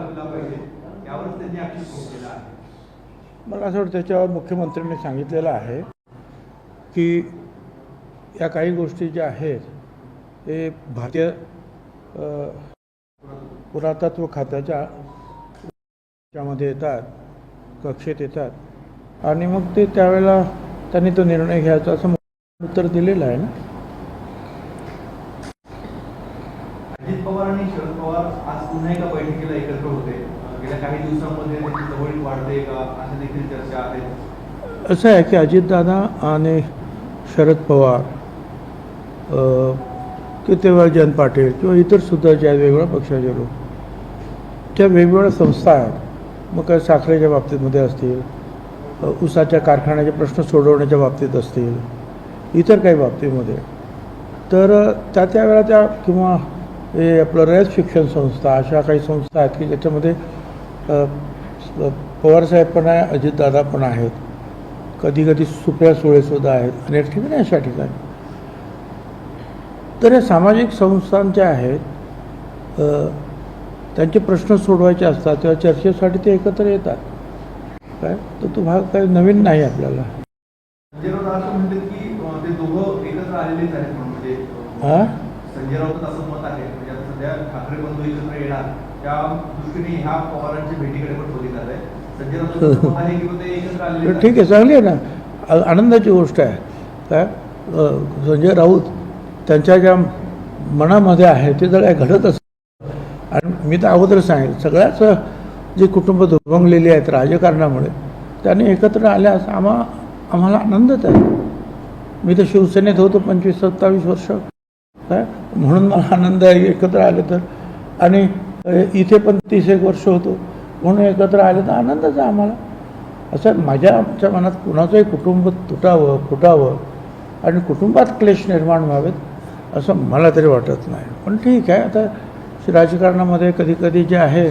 लागला पाहिजे. त्यांनी आक्षेप घेतलेला आहे. मला असं वाटतं त्याच्यावर मुख्यमंत्र्यांनी सांगितलेलं आहे की या काही गोष्टी ज्या आहेत ते भारतीय पुरातत्व खात्याच्या त्यामध्ये येतात कक्षेत येतात. आणि मग ते त्यावेळेला त्यांनी तो निर्णय घ्यायचा असं उत्तर दिलेलं आहे ना अजित पवार आणि शरद पवार आज पुन्हा एका बैठकीला एकत्र होते अं, गेल्या काही दिवसांमध्ये त्यांची जवळीक वाढते का अशा देखील चर्चा आहेत असं आहे की अजितदादा आणि शरद पवार की तेव्हा जयंत पाटील किंवा इतर सुद्धा ज्या वेगवेगळ्या पक्षाचे लोक त्या वेगवेगळ्या संस्था आहेत. मग काय साखरेच्या बाबतीमध्ये असतील उसाच्या ऊसाच्या कारखान्याचे प्रश्न सोडवण्याच्या बाबतीत असतील इतर काही बाबतीमध्ये. तर त्या त्या वेळा त्या किंवा हे आपलं रयत शिक्षण संस्था अशा काही संस्था आहेत की ज्याच्यामध्ये पवारसाहेब पण आहे अजितदादा पण आहेत. कधी कधी सुप्रिया सुळेसुद्धा आहेत. अनेक ठिकाणी अशा ठिकाणी. तर या सामाजिक संस्थांच्या आहेत त्यांचे प्रश्न सोडवायचे असतात तेव्हा चर्चेसाठी ते एकत्र येतात. काय? तर तो भाग काही नवीन नाही आपल्याला. संजय राऊत म्हणजे हां? आहे. म्हणजे आता सध्या ठाकरे बंधू एकत्र येणार. त्या दृष्टीने ह्या पवारांच्या भेटीकडे पण बघितलं जात आहे तर ठीक आहे चांगली आहे ना. आनंदाची गोष्ट आहे. काय? संजय राऊत त्यांच्या ज्या मनामध्ये आहे ते जर काय घडत असेल आणि मी तर अगोदर सांगेल सगळ्याच जे कुटुंब दुभंगलेली आहेत राजकारणामुळे त्यांनी एकत्र आल्यास आम्हा आम्हाला आनंदच आहे. मी तर शिवसेनेत होतो पंचवीस सत्तावीस वर्ष. काय? म्हणून मला आनंद आहे एकत्र आले तर. आणि इथे पण तीस एक वर्ष होतो. म्हणून एकत्र आले तर आनंदच आहे आम्हाला. असं माझ्या आमच्या मनात कुणाचंही कुटुंब तुटावं फुटावं आणि कुटुंबात क्लेश निर्माण व्हावेत असं मला तरी वाटत नाही. पण ठीक आहे आता राजकारणामध्ये कधीकधी जे आहे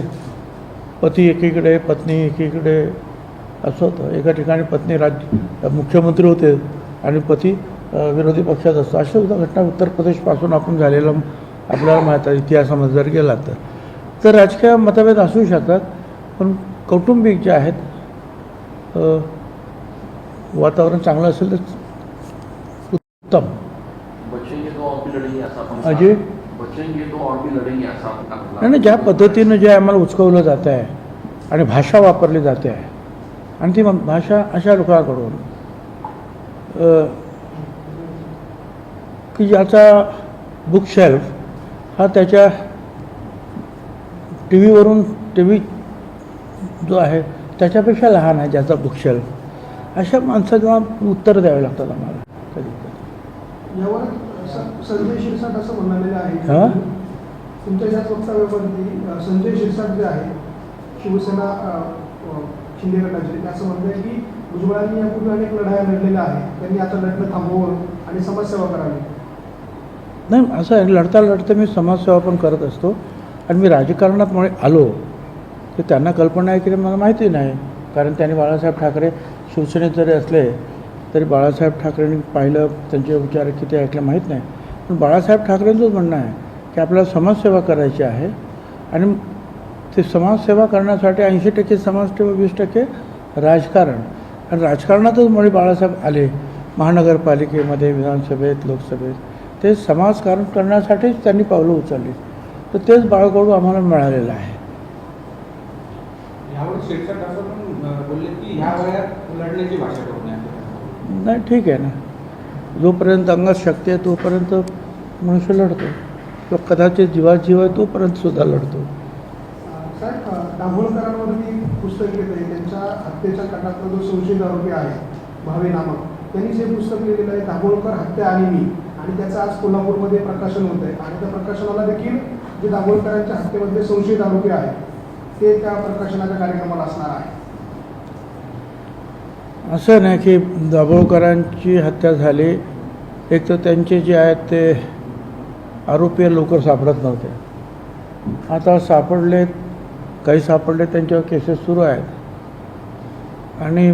पती एकीकडे पत्नी एकीकडे असं होतं. एका ठिकाणी पत्नी राज्य मुख्यमंत्री होते आणि पती विरोधी पक्षात असतो. अशा सुद्धा घटना उत्तर प्रदेशपासून आपण झालेलं आपल्याला माहीत आहे इतिहासामध्ये जर गेला तर. तर राजकीय मतभेद असू शकतात पण कौटुंबिक जे आहेत वातावरण चांगलं असेल तर उत्तम. अजय? नाही नाही, ज्या पद्धतीनं जे आम्हाला उचकवलं जातं आहे आणि भाषा वापरली जाते आहे आणि ती भाषा अशा लोकांकडून की ज्याचा बुक शेल्फ हा त्याच्या टी व्हीवरून टी व्ही जो आहे त्याच्यापेक्षा लहान आहे ज्याचा शेल्फ अशा माणसाला उत्तर द्यावे लागतात आम्हाला. कधी कधी. संजय शिरसाट असं म्हणालेलं हा? आहे तुमच्या याच वक्तव्यावरती अ, संजय शिरसाट जे आहे शिवसेना अ, अ, शिंदे गटाचे ते असं म्हणतात की भुजबळांनी यापूर्वी अनेक लढाया लढलेल्या आहेत. त्यांनी आता लढणं थांबवून आणि समाजसेवा करावी. नाही असं आहे लढता लढता मी समाजसेवा पण करत असतो. आणि मी राजकारणात मुळे आलो. तर त्यांना कल्पना आहे की मला माहिती नाही. कारण त्यांनी बाळासाहेब ठाकरे शिवसेनेत जरी असले तरी बाळासाहेब ठाकरेंनी पाहिलं त्यांचे विचार किती ऐकले माहीत नाही. पण बाळासाहेब ठाकरेंचंच म्हणणं आहे की आपल्याला समाजसेवा करायची आहे. आणि ते समाजसेवा करण्यासाठी ऐंशी टक्के समाजसेवा वीस टक्के राजकारण. आणि राजकारणातच मुळे बाळासाहेब आले महानगरपालिकेमध्ये विधानसभेत लोकसभेत. ते समाजकारण करण्यासाठीच त्यांनी पावलं उचलली. तर तेच बाळगडू आम्हाला मिळालेलं आहे. यावर शिरसाट असं पण बोलले की ह्या वयात लढण्याची भाषा करू नये नाही ठीक आहे ना. जोपर्यंत अंगात शक्ती आहे तोपर्यंत मनुष्य लढतो. किंवा कदाचित जीवात जीव आहे तोपर्यंत सुद्धा लढतो. साहेब अ, दाभोळकरांवरती पुस्तक येत आहे त्यांच्या हत्येच्या कटातला जो संशयित आरोपी आहे भावे नामक त्यांनीच हे पुस्तक लिहिलेलं आहे दाभोळकर हत्या आणि मी आणि त्याचं आज कोल्हापूरमध्ये प्रकाशन होत आहे आणि त्या प्रकाशनाला देखील जे दाभोळकरांच्या हत्येमधले संशयित आरोपी आहेत ते त्या प्रकाशनाच्या कार्यक्रमाला असणार आहे. असं नाही की दाभोळकरांची हत्या झाली एक तर त्यांचे जे आहेत ते आरोपी लवकर सापडत नव्हते. आता सापडलेत काही सापडले त्यांच्यावर केसेस सुरू आहेत. आणि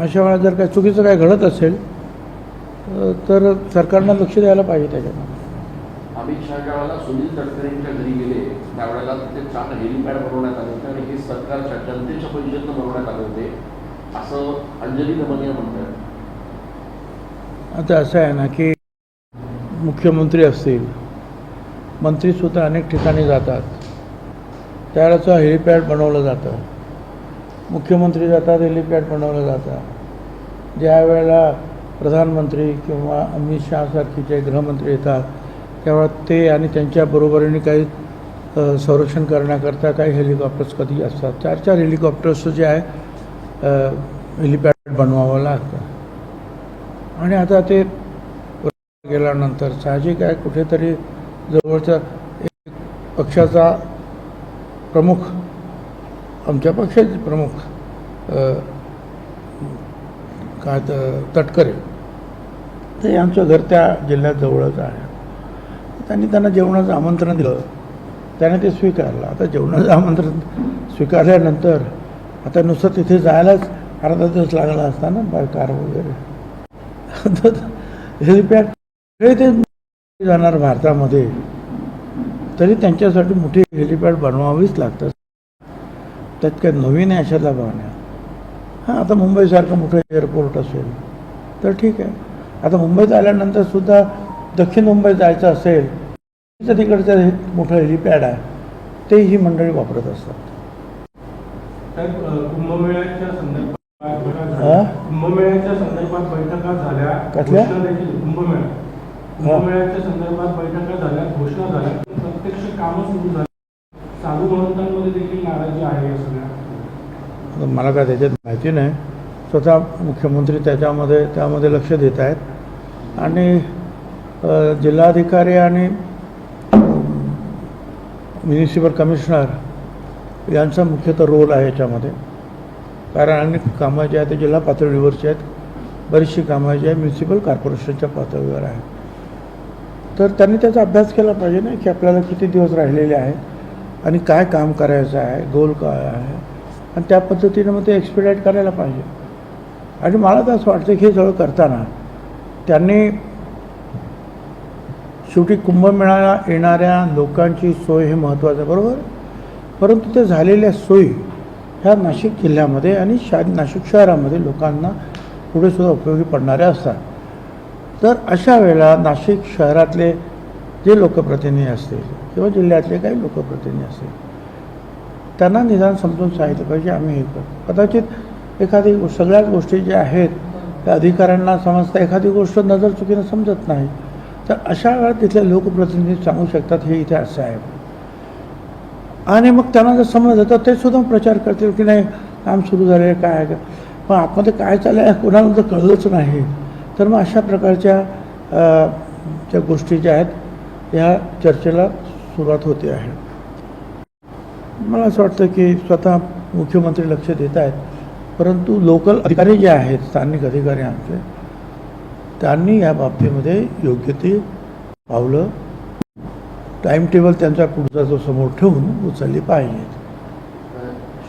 अशा वेळा जर काही चुकीचं काय घडत असेल तर सरकारनं लक्ष द्यायला पाहिजे त्याच्यामध्ये. अमित शहा ज्या वेळेला सुनील तटकरेंच्या घरी गेले. त्यावेळेला तिथे चार हेलिपॅड बनवण्यात आले होते आणि हे सरकारच्या जनतेच्या परिषदेनं बनवण्यात आले होते. असं अंजली दमनिया म्हणतात. आता असं आहे ना की मुख्यमंत्री असतील मंत्रीसुद्धा अनेक ठिकाणी जातात. त्यावेळेचं हेलिपॅड बनवलं जातं. मुख्यमंत्री जातात हेलिपॅड बनवलं जातं. ज्या वेळेला प्रधानमंत्री किंवा अमित शहासारखे जे गृहमंत्री येतात तेव्हा ते आणि त्यांच्या बरोबरीने काही संरक्षण करण्याकरता काही हेलिकॉप्टर्स कधी असतात. चार चार हेलिकॉप्टर्स जे आहे हेलिपॅड बनवावं लागतं. आणि आता ते गेल्यानंतर साहजिक आहे कुठेतरी जवळचा एक पक्षाचा प्रमुख आमच्या पक्षाचे प्रमुख काय तर तटकरे ते आमचं घर त्या जिल्ह्यात जवळच आहे. त्यांनी त्यांना जेवणाचं आमंत्रण दिलं. त्याने ते स्वीकारलं. आता जेवणाचं आमंत्रण स्वीकारल्यानंतर आता नुसतं तिथे जायलाच अर्धा दिवस लागला असता ना बाय कार वगैरे. हेलिपॅड सगळे ते जाणार भारतामध्ये. तरी त्यांच्यासाठी मोठी हेलिपॅड बनवावीच लागतात. त्यात काय नवीन आहे अशातला भावना हां आता मुंबईसारखं मोठं एअरपोर्ट असेल तर ठीक आहे. आता मुंबईत आल्यानंतर सुद्धा दक्षिण मुंबईत जायचं असेल तर तिकडचं हे मोठं हेलिपॅड आहे ते ही मंडळी वापरत असतात. कुंभमेळ्याच्या संदर्भात बैठका? झाल्या. कुंभमेळ्याच्या संदर्भात बैठका झाल्या कसल्या? घोषणा देखील कुंभमेळा. कुंभमेळ्याच्या संदर्भात बैठका झाल्या घोषणा झाल्या. प्रत्यक्ष कामं सुरू झाली. साधू महंतांमध्ये देखील नाराजी आहे या सगळ्या आता मला काय त्याच्यात माहिती नाही. स्वतः मुख्यमंत्री त्याच्यामध्ये त्यामध्ये लक्ष देत आहेत. आणि जिल्हाधिकारी आणि म्युनिसिपल कमिशनर यांचा मुख्यतः रोल आहे याच्यामध्ये. कारण अनेक कामं जी आहेत ते जिल्हा पातळीवरची आहेत. बरीचशी कामं जी आहे म्युन्सिपल कॉर्पोरेशनच्या पातळीवर आहेत. तर त्यांनी त्याचा अभ्यास केला पाहिजे ना की आपल्याला किती दिवस राहिलेले आहेत आणि काय काम करायचं आहे गोल काय आहे. आणि त्या पद्धतीनं मग ते एक्सपिडाईट करायला पाहिजे. आणि मला तर असं वाटतं की हे सगळं करताना त्यांनी शेवटी कुंभमेळ्याला येणाऱ्या लोकांची सोय हे महत्त्वाचं आहे, बरोबर? परंतु ते झालेल्या सोयी ह्या नाशिक जिल्ह्यामध्ये आणि शा नाशिक शहरामध्ये लोकांना पुढे सुद्धा उपयोगी पडणाऱ्या असतात. तर अशा वेळेला नाशिक शहरातले जे लोकप्रतिनिधी असतील किंवा जिल्ह्यातले काही लोकप्रतिनिधी असतील त्यांना निदान समजून सांगितलं पाहिजे आम्ही हे करतो. कदाचित एखादी सगळ्याच गोष्टी ज्या आहेत त्या अधिकाऱ्यांना समजता एखादी गोष्ट नजर चुकीनं समजत नाही. तर अशा वेळात तिथले लोकप्रतिनिधी सांगू शकतात हे इथे असं आहे. आणि मग त्यांना जर समज येतं ते सुद्धा प्रचार करतील की नाही काम सुरू झाले काय आहे? का पण आतमध्ये काय चाललं आहे कोणाला जर कळलंच नाही. तर मग अशा प्रकारच्या ज्या गोष्टी ज्या आहेत ह्या चर्चेला सुरुवात होते आहे. मला असं वाटतं की स्वतः मुख्यमंत्री लक्ष देत आहेत परंतु लोकल अधिकारी जे आहेत स्थानिक अधिकारी आमचे त्यांनी या बाबतीमध्ये योग्य ती पावलं टाईम टेबल त्यांचा पुढचा जो समोर ठेवून उचलली पाहिजेत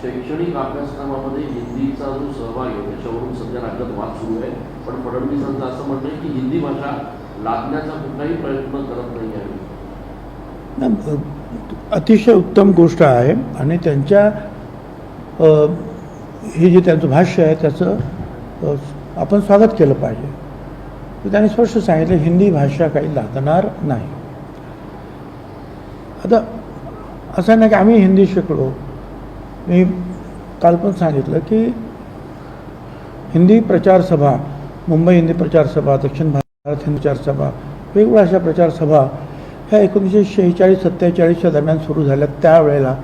शैक्षणिक अभ्यासक्रमामध्ये हिंदीचा जो सहभाग आहे त्याच्यावरून सध्या राज्यात वाद सुरू आहे. पण फडणवीसांचं असं म्हणणं आहे की हिंदी भाषा लादण्याचा कुठलाही प्रयत्न करत नाही आहे. अतिशय उत्तम गोष्ट आहे आणि त्यांच्या हे जे त्यांचं भाष्य आहे त्याचं आपण स्वागत केलं पाहिजे. तर त्यांनी स्पष्ट सांगितलं हिंदी भाषा काही लागणार नाही. आता असं नाही की आम्ही हिंदी शिकलो. मी काल पण सांगितलं की हिंदी प्रचार सभा मुंबई हिंदी प्रचार सभा दक्षिण भारत हिंदी प्रचार सभा वेगवेगळ्या अशा प्रचार सभा ह्या एकोणीसशे शेहेचाळीस सत्तेचाळीसच्या दरम्यान सुरू झाल्या. त्यावेळेला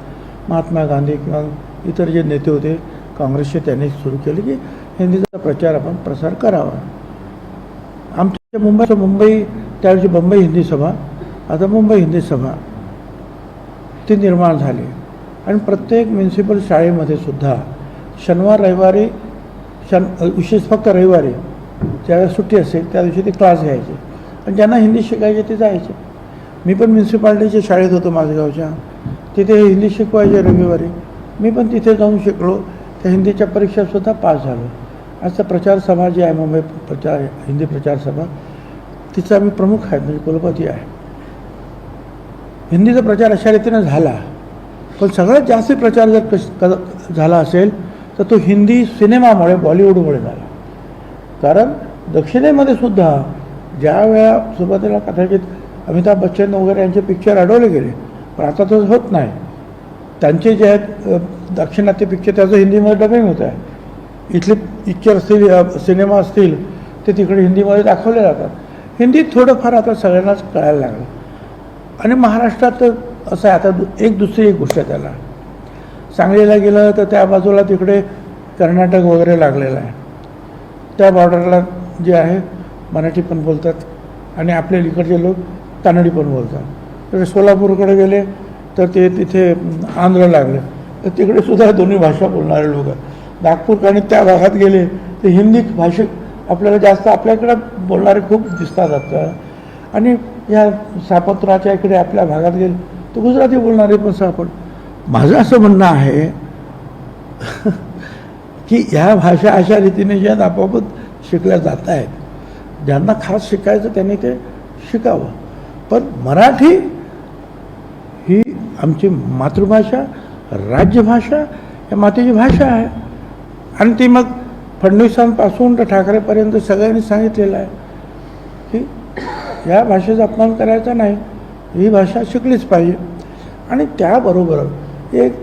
महात्मा गांधी किंवा इतर जे नेते होते काँग्रेसचे त्यांनी सुरू केले की हिंदीचा प्रचार आपण प्रसार करावा. आमच्या मुंबईचं मुंबई त्यावेळची मुंबई हिंदी सभा आता मुंबई हिंदी सभा ती निर्माण झाली. आणि प्रत्येक म्युन्सिपल शाळेमध्ये सुद्धा शनिवार रविवारी शन विशेष फक्त रविवारी ज्यावेळेस सुट्टी असेल त्या दिवशी ते क्लास घ्यायचे. आणि ज्यांना हिंदी शिकायचे ते जायचे. मी पण म्युन्सिपाल्टीच्या शाळेत होतो माझगावच्या तिथे हिंदी शिकवायचे रविवारी. मी पण तिथे जाऊन शिकलो. त्या हिंदीच्या परीक्षासुद्धा पास झालो. आजचा प्रचार सभा जी आहे मुंबई प्रचार हिंदी प्रचार सभा तिचा मी प्रमुख आहे म्हणजे कुलपती आहे. हिंदीचा प्रचार अशा रीतीनं झाला. पण सगळ्यात जास्त प्रचार जर कश क- झाला असेल तर तो हिंदी सिनेमामुळे बॉलिवूडमुळे झाला. कारण दक्षिणेमध्ये सुद्धा ज्या वेळा सुरुवातीला कदाचित अमिताभ बच्चन वगैरे यांचे पिक्चर अडवले गेले पण आता तसं होत नाही. त्यांचे जे आहेत दक्षिणात्य दाक्षिणात्य पिक्चर त्याचं हिंदीमध्ये डबिंग होत आहे. इथले पिक्चर असतील सिनेमा असतील ते तिकडे हिंदीमध्ये दाखवले जातात. हिंदीत थोडंफार आता सगळ्यांनाच कळायला लागलं. आणि महाराष्ट्रात तर असं आहे आता दु- एक दुसरी एक गोष्ट आहे त्याला. सांगलीला गेलं तर त्या बाजूला तिकडे कर्नाटक वगैरे लागलेलं आहे. त्या बॉर्डरला जे आहे मराठी पण बोलतात आणि आपले इकडचे लोक कानडी पण बोलतात. तर सोलापूरकडे गेले तर ते तिथे आंध्र लागले. तर तिकडे सुद्धा दोन्ही भाषा बोलणारे लोक. आहेत नागपूर आणि त्या भागात गेले तर हिंदी भाषिक आपल्याला जास्त आपल्याकडं बोलणारे खूप दिसतात आता. आणि या सापत्राच्या इकडे आपल्या भागात गेले तर गुजराती बोलणारे पण सापड. माझं असं म्हणणं आहे की ह्या भाषा अशा रीतीने ज्या आपापत शिकल्या जात आहेत ज्यांना खास शिकायचं त्यांनी ते शिकावं. पण मराठी ही आमची मातृभाषा राज्यभाषा या मातेची भाषा आहे. आणि ती मग फडणवीसांपासून तर ठाकरेपर्यंत सगळ्यांनी सांगितलेलं आहे की या भाषेचा अपमान करायचा नाही ही भाषा शिकलीच पाहिजे. आणि त्याबरोबर एक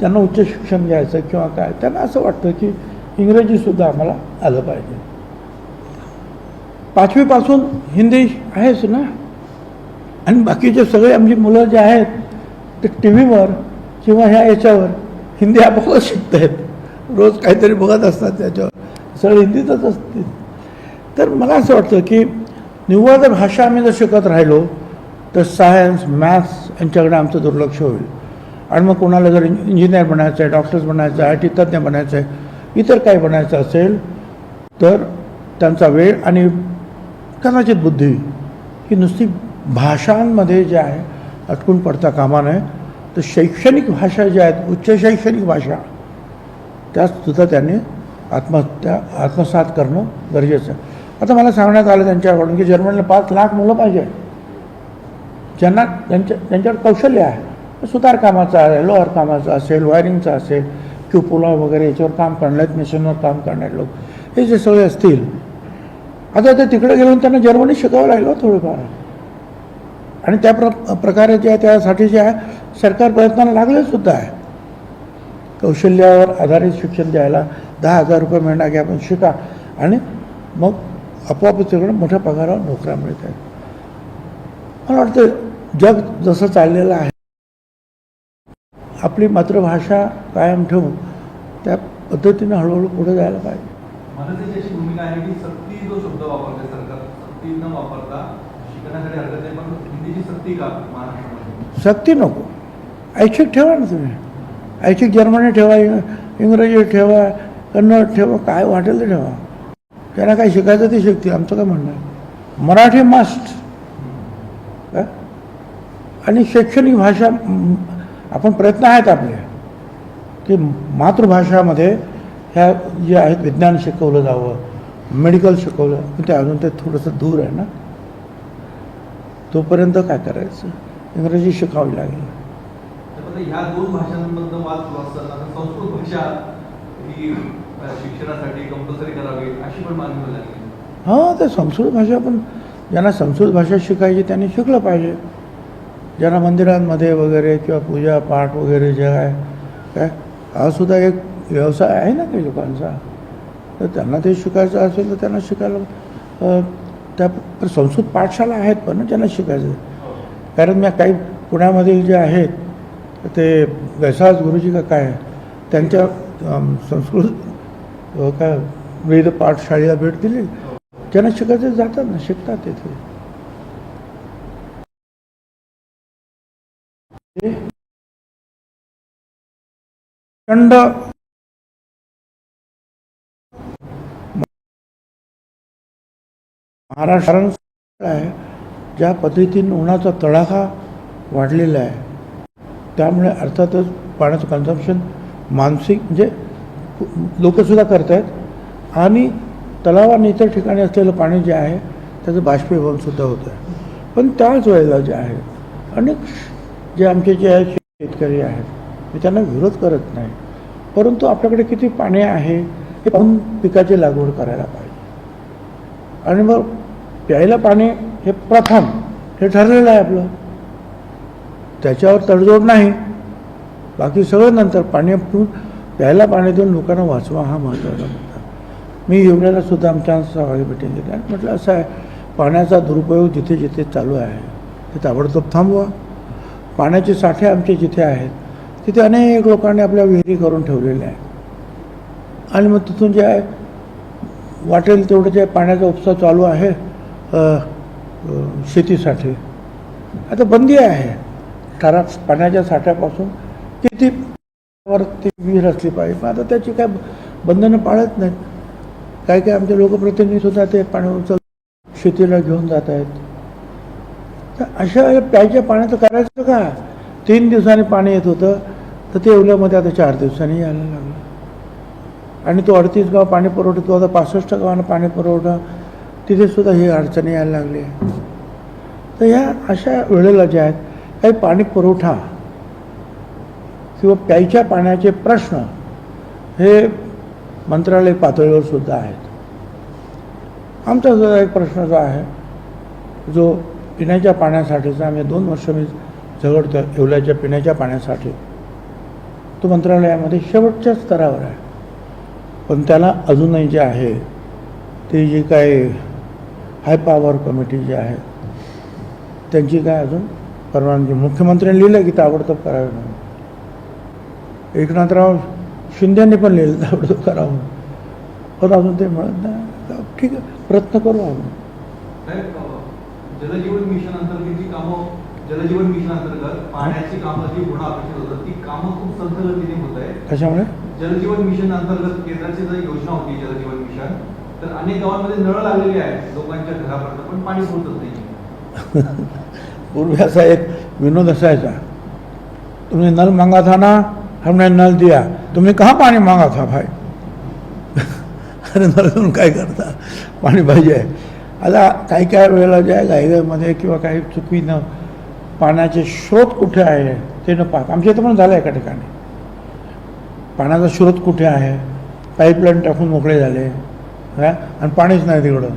त्यांना उच्च शिक्षण घ्यायचं किंवा काय त्यांना असं वाटतं की इंग्रजीसुद्धा आम्हाला आलं पाहिजे. पाचवीपासून हिंदी आहेच ना? आणि बाकीचे सगळे आमची मुलं जे आहेत ते टी व्हीवर किंवा ह्या याच्यावर हिंदी आपोआप शिकत आहेत रोज काहीतरी बघत असतात त्याच्यावर. सगळं हिंदीतच असते. तर मला असं वाटतं की निव्वळ जर भाषा आम्ही जर शिकत राहिलो तर सायन्स मॅथ्स यांच्याकडे आमचं दुर्लक्ष होईल. आणि मग कोणाला जर इंजिनियर बनायचं आहे डॉक्टर्स बनायचं आहे आय टी तज्ज्ञ बनायचं आहे इतर काही बनायचं असेल तर त्यांचा वेळ आणि कदाचित बुद्धी ही नुसती भाषांमध्ये जे आहे अटकून पडता कामा नये. तर शैक्षणिक भाषा ज्या आहेत उच्च शैक्षणिक भाषा त्यातसुद्धा त्यांनी आत्महत्या आत्मसात करणं गरजेचं आहे. आता मला सांगण्यात आलं त्यांच्याकडून की जर्मनीला पाच लाख मुलं पाहिजे. ज्यांना त्यांच्या त्यांच्यावर कौशल्य आहे. सुतार कामाचं आहे लोअर कामाचं असेल वायरिंगचं असेल किंवा पुला वगैरे याच्यावर काम करणारे मिशनवर काम करणारे लोक. हे जे सगळे असतील आता ते तिकडे गेलो त्यांना जर्मनी शिकावं लागलं हो थोडंफार. आणि त्या प्र प्रकारे जे आहे त्यासाठी जे आहे सरकार प्रयत्नाला लागले सुद्धा आहे. कौशल्यावर आधारित शिक्षण द्यायला दहा हजार रुपये महिना घ्या आपण शिका. आणि मग आपोआपच तिकडे मोठ्या पगारावर नोकऱ्या मिळत आहेत. मला वाटतं जग जसं चाललेलं आहे आपली मातृभाषा कायम ठेवून त्या पद्धतीनं हळूहळू पुढे जायला पाहिजे. की का सक्ती नको. ऐच्छिक ठेवा ना तुम्ही. ऐच्छिक जर्मनी ठेवा इंग- इंग्रजी ठेवा कन्नड ठेवा काय वाटेल ते ठेवा. त्यांना काय शिकायचं ते शिकतील आमचं काय म्हणणं आहे? मराठी मस्ट आणि शैक्षणिक भाषा आपण प्रयत्न आहेत आपले. की मातृभाषामध्ये ह्या जे आहेत विज्ञान शिकवलं जावं मेडिकल शिकवलं पण ते अजून ते थोडंसं दूर आहे ना? तोपर्यंत काय करायचं? इंग्रजी शिकावी लागेल. तर ह्या दोन भाषांमधनं वाद सुरू असताना आता संस्कृत भाषा ही शिक्षणासाठी कंपल्सरी करावी अशी पण मागणी लागली हां तर संस्कृत भाषा पण ज्यांना संस्कृत भाषा शिकायची त्यांनी शिकलं पाहिजे. ज्यांना मंदिरांमध्ये वगैरे किंवा पूजा पाठ वगैरे जे आहे काय हा सुद्धा एक व्यवसाय आहे ना काही लोकांचा. तर त्यांना ते शिकायचं असेल तर त्यांना शिकायला त्या संस्कृत पाठशाला आहेत पण ना ज्यांना शिकायचं कारण मी काही पुण्यामधील जे आहेत ते वैसाज गुरुजी का काय त्यांच्या संस्कृत काय वेद पाठशाळेला भेट दिली. त्यांना शिकायचं जातात ना शिकतात तिथे. प्रचंड महाराष्ट्र आहे ज्या पद्धतीने उन्हाचा तडाखा वाढलेला आहे. त्यामुळे अर्थातच पाण्याचं कन्झम्पशन मानसिक म्हणजे लोकसुद्धा करत आहेत आणि तलाव आणि इतर ठिकाणी असलेलं पाणी जे आहे त्याचं बाष्पीभवनसुद्धा होतं आहे पण त्याच वेळेला जे आहे अनेक जे आमचे जे आहेत शेतकरी आहेत मी त्यांना विरोध करत नाही. परंतु आपल्याकडे किती पाणी आहे हे पाहून पिकाची लागवड करायला पाहिजे. आणि मग प्यायला पाणी हे प्रथम हे ठरलेलं आहे आपलं. त्याच्यावर तडजोड नाही. बाकी सगळं नंतर पाणी प्यायला पाणी देऊन लोकांना वाचवा हा महत्त्वाचा मुद्दा. मी एवढ्याला सुद्धा आमच्या सहभागी भेटून दिली आणि म्हटलं असं आहे पाण्याचा दुरुपयोग जिथे जिथे चालू आहे ते ताबडतोब थांबवा. पाण्याचे साठे आमचे जिथे आहेत तिथे अनेक लोकांनी आपल्या विहिरी करून ठेवलेल्या आहेत. आणि मग तिथून जे आहे वाटेल तेवढं जे पाण्याचा उपसा चालू आहे शेतीसाठी. आता बंदी आहे. खराब पाण्याच्या साठ्यापासून किती ती विहीर असली पाहिजे. मग आता त्याची काय बंधनं पाळत नाहीत. काही काही आमचे लोकप्रतिनिधी सुद्धा ते पाणी उचल शेतीला घेऊन जात आहेत. तर अशा प्यायच्या पाण्याचं करायचं का? तीन दिवसांनी पाणी येत होतं तर ते येवल्यामध्ये आता चार दिवसांनी यायला लागलं. आणि तो अडतीस गाव पाणी पुरवठा तो आता पासष्ट गावांना पाणी पुरवठा तिथे सुद्धा ही अडचणी यायला लागली आहे. तर ह्या अशा वेळेला ज्या आहेत काही पाणी पुरवठा किंवा प्यायच्या पाण्याचे प्रश्न हे मंत्रालय पातळीवर सुद्धा आहेत. आमचा जो एक प्रश्न जो आहे जो पिण्याच्या पाण्यासाठीचा आम्ही दोन वर्ष मी झगडतो येवल्याच्या पिण्याच्या पाण्यासाठी. तो मंत्रालयामध्ये शेवटच्या स्तरावर आहे. पण त्याला अजूनही जे आहे ते जी काय हाय पॉवर कमिटी जी आहे त्यांची काय अजून परवानगी मुख्यमंत्र्यांनी लिहिलं की ताबडतोब करावे म्हणून एकनाथराव शिंदेने पण लिहिलं ताबडतोब करावं पण अजून ते म्हणत नाही ठीक आहे प्रयत्न करू आम्ही साहेब, अ, जलजीवन मिशन अंतर्गत जी कामं जलजीवन मिशन अंतर्गत पाण्याची कामं जी होणं अपेक्षित होतं ती कामं खूप संथ गतीने होत आहे कशामुळे जलजीवन मिशन अंतर्गत केंद्राची जर योजना होती जलजीवन मिशन तर अनेक गावांमध्ये नळ लागलेले आहेत लोकांच्या घरापर्यंत पण पाणी पोहोचत नाही पूर्वी असा एक विनोद असायचा. तुमने नल मांगा था ना हमने नल दिया. तुम्ही कहा पाणी मांगा था भाई? अरे नळ देऊन काय करता? पाणी पाहिजे. आता काही काही वेळेला जे आहे किंवा काही चुकीनं पाण्याचे स्रोत कुठे आहे ते न पाहत. आमच्या इथं पण झालं एका ठिकाणी. पाण्याचा स्रोत कुठे आहे? पाईपलाईन टाकून मोकळे झाले. आणि पाणीच नाही तिकडं.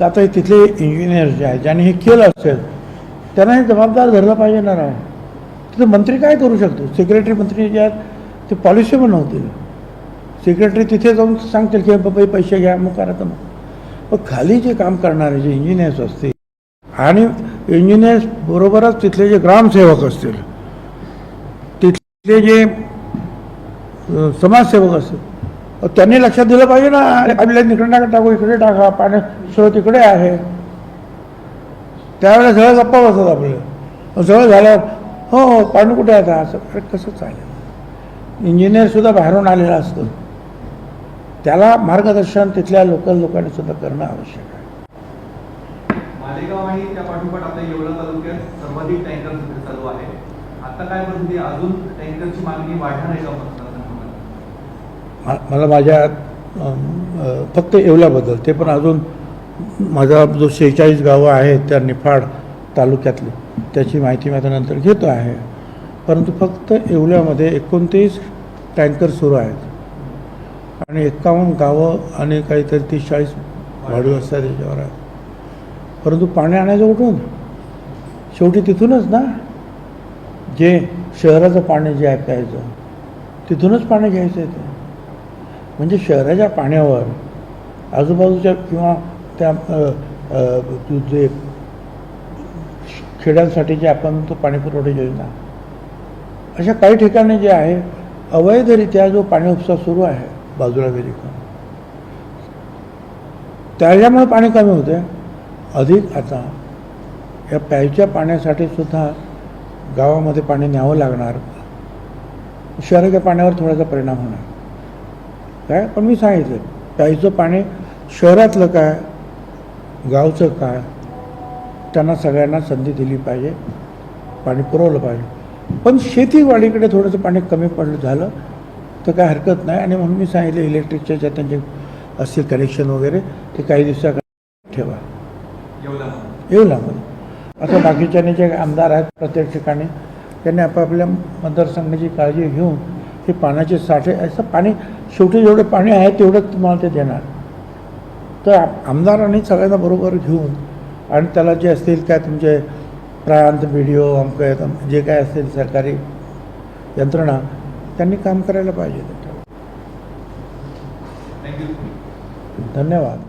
तर आता हे तिथले इंजिनियर जे आहेत ज्यांनी हे केलं असेल त्यांना हे जबाबदार धरलं पाहिजे ना राव. तिथं मंत्री काय करू शकतो? सेक्रेटरी मंत्री जे आहेत ते पॉलिसी बनवतील सेक्रेटरी तिथे जाऊन सांगतील की बाबा हे पैसे घ्या मग करा तर मग. पण खाली जे काम करणारे जे इंजिनियर्स असतील आणि इंजिनियर्स बरोबरच तिथले जे ग्रामसेवक असतील तिथले जे समाजसेवक असतील त्यांनी लक्षात दिलं पाहिजे ना. अरे इकडे टाका टाकू इकडे टाका. पाणी स्रोत इकडे आहे. त्यावेळेला सगळं गप्पा बसत आपले. सगळं झाल्यावर हो हो पाणी कुठे आहे आता? असं अरे कसं चालेल? इंजिनियरसुद्धा बाहेरून आलेला असतो. त्याला मार्गदर्शन तिथल्या लोकल लोकांनी सुद्धा करणं आवश्यक आहे. मालेगाव आणि त्या पाठोपाठ आता येवला तालुक्यात सर्वाधिक टँकर चालू आहे आता काय परिस्थिती अजून टँकरची मागणी वाढणार आहे का? मला माझ्या फक्त येवल्याबद्दल ते पण अजून माझा जो शेहेचाळीस गावं आहेत त्या निफाड तालुक्यातली त्याची माहिती मी आता नंतर घेतो आहे. परंतु फक्त येवल्यामध्ये एकोणतीस टँकर सुरू आहेत. आणि एक्कावन्न गावं आणि काहीतरी तीस चाळीस वाढू असतात त्याच्यावर आहेत. परंतु पाणी आणायचं कुठून? शेवटी तिथूनच ना? जे शहराचं पाणी जे आहे प्यायचं तिथूनच पाणी घ्यायचं आहे ते. म्हणजे शहराच्या पाण्यावर आजूबाजूच्या किंवा त्या जे खेड्यांसाठी जे आपण तो पाणी पुरवठा योजना अशा काही ठिकाणी जे आहे अवैधरित्या जो पाणी उपसा सुरू आहे बाजूला विहिरीकडून त्याच्यामुळे पाणी कमी होते अधिक आता या प्यायच्या पाण्यासाठी सुद्धा गावामध्ये पाणी न्यावं लागणार. शहराच्या पाण्यावर थोडासा परिणाम होणार. काय? पण मी सांगितलं प्यायचं पाणी शहरातलं काय? गावचं काय? त्यांना सगळ्यांना संधी दिली पाहिजे पाणी पुरवलं पाहिजे. पण शेतीवाडीकडे थोडंसं पाणी कमी पडलं झालं तर काय हरकत नाही. आणि म्हणून मी सांगितलं इलेक्ट्रिकच्या ज्या त्यांचे असतील कनेक्शन वगैरे ते काही दिवसाकडे ठेवा. येवल्यामध्ये असं बाकीच्याने जे आमदार आहेत प्रत्येक ठिकाणी त्यांनी आपापल्या मतदारसंघाची काळजी घेऊन हे पाण्याचे साठे असं पाणी शेवटी जेवढे पाणी आहे तेवढंच तुम्हाला ते देणार. तर आमदारांनी सगळ्यांना बरोबर घेऊन आणि त्याला जे असतील काय तुमचे प्रांत बी डी ओ अमक जे काय असतील सरकारी यंत्रणा त्यांनी काम करायला पाहिजे. धन्यवाद.